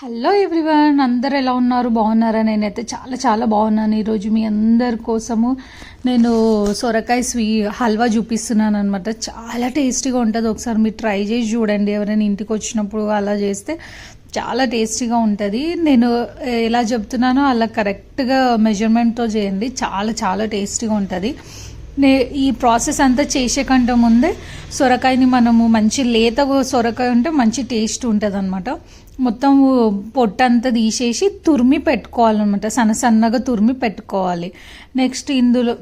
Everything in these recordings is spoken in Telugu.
హలో ఎవ్రీవన్ అందరు ఎలా ఉన్నారు? బాగున్నారా? నేనైతే చాలా చాలా బాగున్నాను. ఈరోజు మీ అందరి కోసము నేను సొరకాయ స్వీ హల్వా చూపిస్తున్నాను అనమాట చాలా టేస్టీగా ఉంటుంది. ఒకసారి మీరు ట్రై చేసి చూడండి. ఎవరైనా ఇంటికి వచ్చినప్పుడు అలా చేస్తే చాలా టేస్టీగా ఉంటుంది. నేను ఎలా చెప్తున్నానో అలా కరెక్ట్గా మెజర్మెంట్తో చేయండి. చాలా చాలా టేస్టీగా ఉంటుంది. నే ఈ ప్రాసెస్ అంతా చేసే కంటే ముందే సొరకాయని మనము మంచి లేత సొరకాయ ఉంటే మంచి టేస్ట్ ఉంటుంది అనమాట మొత్తం పొట్టంతా తీసేసి తురిమి పెట్టుకోవాలన్నమాట. సన్న సన్నగా తురిమి పెట్టుకోవాలి. నెక్స్ట్ ఇందులో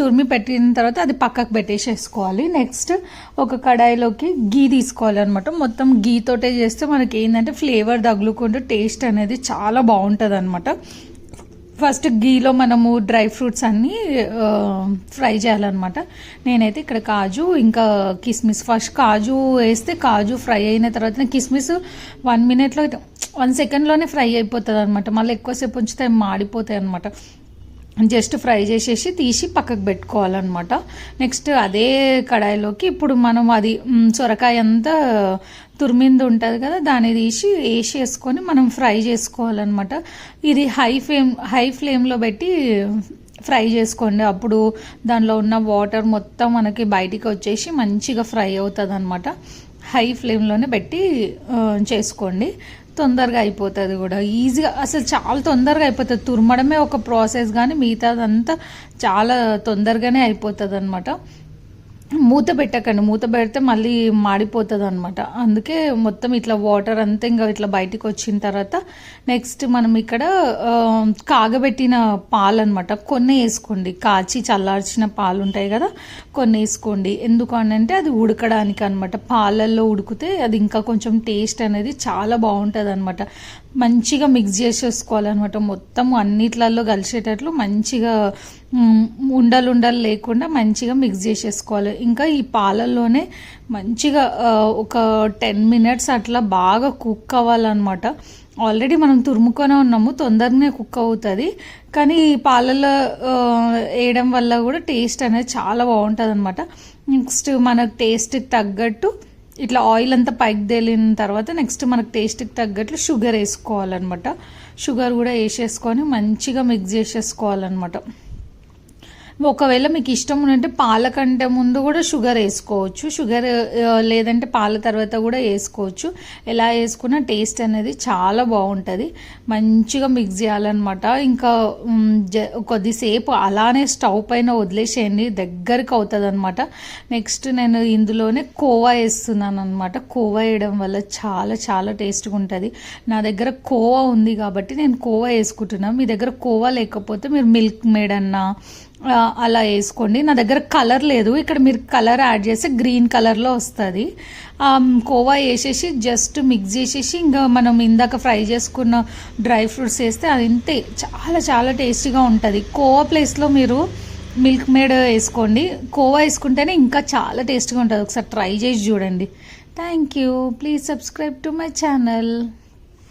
తురిమి పెట్టిన తర్వాత అది పక్కకు పెట్టేసేసుకోవాలి. నెక్స్ట్ ఒక కడాయిలోకి గీ తీసుకోవాలన్నమాట. మొత్తం గీతోటే చేస్తే మనకి ఏంటంటే ఫ్లేవర్ తగులుకుంటూ టేస్ట్ అనేది చాలా బాగుంటుంది అనమాట ఫస్ట్ గీలో మనము డ్రై ఫ్రూట్స్ అన్నీ ఫ్రై చేయాలన్నమాట. నేనైతే ఇక్కడ కాజు ఇంకా కిస్మిస్. ఫస్ట్ కాజు వేస్తే కాజు ఫ్రై అయిన తర్వాత కిస్మిస్ వన్ మినిట్లో వన్ సెకండ్లోనే ఫ్రై అయిపోతుంది అనమాట మళ్ళీ ఎక్కువసేపు ఉంచితే మాడిపోతాయి అనమాట జస్ట్ ఫ్రై చేసేసి తీసి పక్కకు పెట్టుకోవాలన్నమాట. నెక్స్ట్ అదే కడాయిలోకి ఇప్పుడు మనం అది సొరకాయ అంతా తురిమింది ఉంటుంది కదా దాన్ని తీసి వేసేసుకొని మనం ఫ్రై చేసుకోవాలన్నమాట. ఇది హై ఫ్లేమ్ హై ఫ్లేమ్లో పెట్టి ఫ్రై చేసుకోండి. అప్పుడు దానిలో ఉన్న వాటర్ మొత్తం మనకి బయటికి వచ్చేసి మంచిగా ఫ్రై అవుతుంది అనమాట హై ఫ్లేమ్లోనే పెట్టి చేసుకోండి. తొందరగా అయిపోతుంది కూడా. ఈజీగా అసలు చాలా తొందరగా అయిపోతుంది. తురమడమే ఒక ప్రాసెస్ కానీ మిగతాదంతా చాలా తొందరగానే అయిపోతుంది అనమాట మూత పెట్టకండి. మూత పెడితే మళ్ళీ మాడిపోతుంది అనమాట అందుకే మొత్తం ఇట్లా వాటర్ అంతా ఇంకా ఇట్లా బయటికి వచ్చిన తర్వాత నెక్స్ట్ మనం ఇక్కడ కాగబెట్టిన పాలు అనమాట కొన్ని వేసుకోండి. కాచి చల్లార్చిన పాలు ఉంటాయి కదా కొన్ని వేసుకోండి. ఎందుకు అంటే అది ఉడకడానికి అనమాట పాలల్లో ఉడికితే అది ఇంకా కొంచెం టేస్ట్ అనేది చాలా బాగుంటుంది అనమాట మంచిగా మిక్స్ చేసేసుకోవాలన్నమాట. మొత్తం అన్నిట్లలో కలిసేటట్లు మంచిగా ఉండలు ఉండలు లేకుండా మంచిగా మిక్స్ చేసేసుకోవాలి. ఇంకా ఈ పాలల్లోనే మంచిగా ఒక టెన్ మినిట్స్ అట్లా బాగా కుక్ అవ్వాలన్నమాట. ఆల్రెడీ మనం తురుముకొనే ఉన్నాము తొందరనే కుక్ అవుతుంది. కానీ ఈ పాలల్లో వేయడం వల్ల కూడా టేస్ట్ అనేది చాలా బాగుంటుంది అనమాట నెక్స్ట్ మనకు టేస్ట్కి తగ్గట్టు ఇట్లా ఆయిల్ అంతా పైకి తేలిన తర్వాత నెక్స్ట్ మనకు టేస్ట్కి తగ్గట్లు షుగర్ వేసుకోవాలన్నమాట. షుగర్ కూడా వేసేసుకొని మంచిగా మిక్స్ చేసేసుకోవాలన్నమాట. ఒకవేళ మీకు ఇష్టం ఉంటే పాల కంటే ముందు కూడా షుగర్ వేసుకోవచ్చు. షుగర్ లేదంటే పాల తర్వాత కూడా వేసుకోవచ్చు. ఎలా వేసుకున్నా టేస్ట్ అనేది చాలా బాగుంటుంది. మంచిగా మిక్స్ చేయాలన్నమాట. ఇంకా జ- కొద్దిసేపు అలానే స్టవ్ పైన వదిలేసేయండి. దగ్గరికి అవుతుంది అనమాట నెక్స్ట్ నేను ఇందులోనే కోవా వేస్తున్నాను అనమాట కోవా వేయడం వల్ల చాలా చాలా టేస్ట్గా ఉంటుంది. నా దగ్గర కోవా ఉంది కాబట్టి నేను కోవా వేసుకుంటున్నాను మీ దగ్గర కోవా లేకపోతే మీరు మిల్క్ మేడ్ అన్నా అలా వేసుకోండి. నా దగ్గర కలర్ లేదు. ఇక్కడ మీరు కలర్ యాడ్ చేస్తే గ్రీన్ కలర్లో వస్తుంది. కోవా వేసేసి జస్ట్ మిక్స్ చేసేసి ఇంకా మనం ఇందాక ఫ్రై చేసుకున్న డ్రై ఫ్రూట్స్ వేస్తే అది ఇంతే. చాలా చాలా టేస్టీగా ఉంటుంది. కోవా ప్లేస్లో మీరు మిల్క్ మేడ్ వేసుకోండి. కోవా వేసుకుంటేనే ఇంకా చాలా టేస్టీగా ఉంటుంది. ఒకసారి ట్రై చేసి చూడండి. Thank you please subscribe to my channel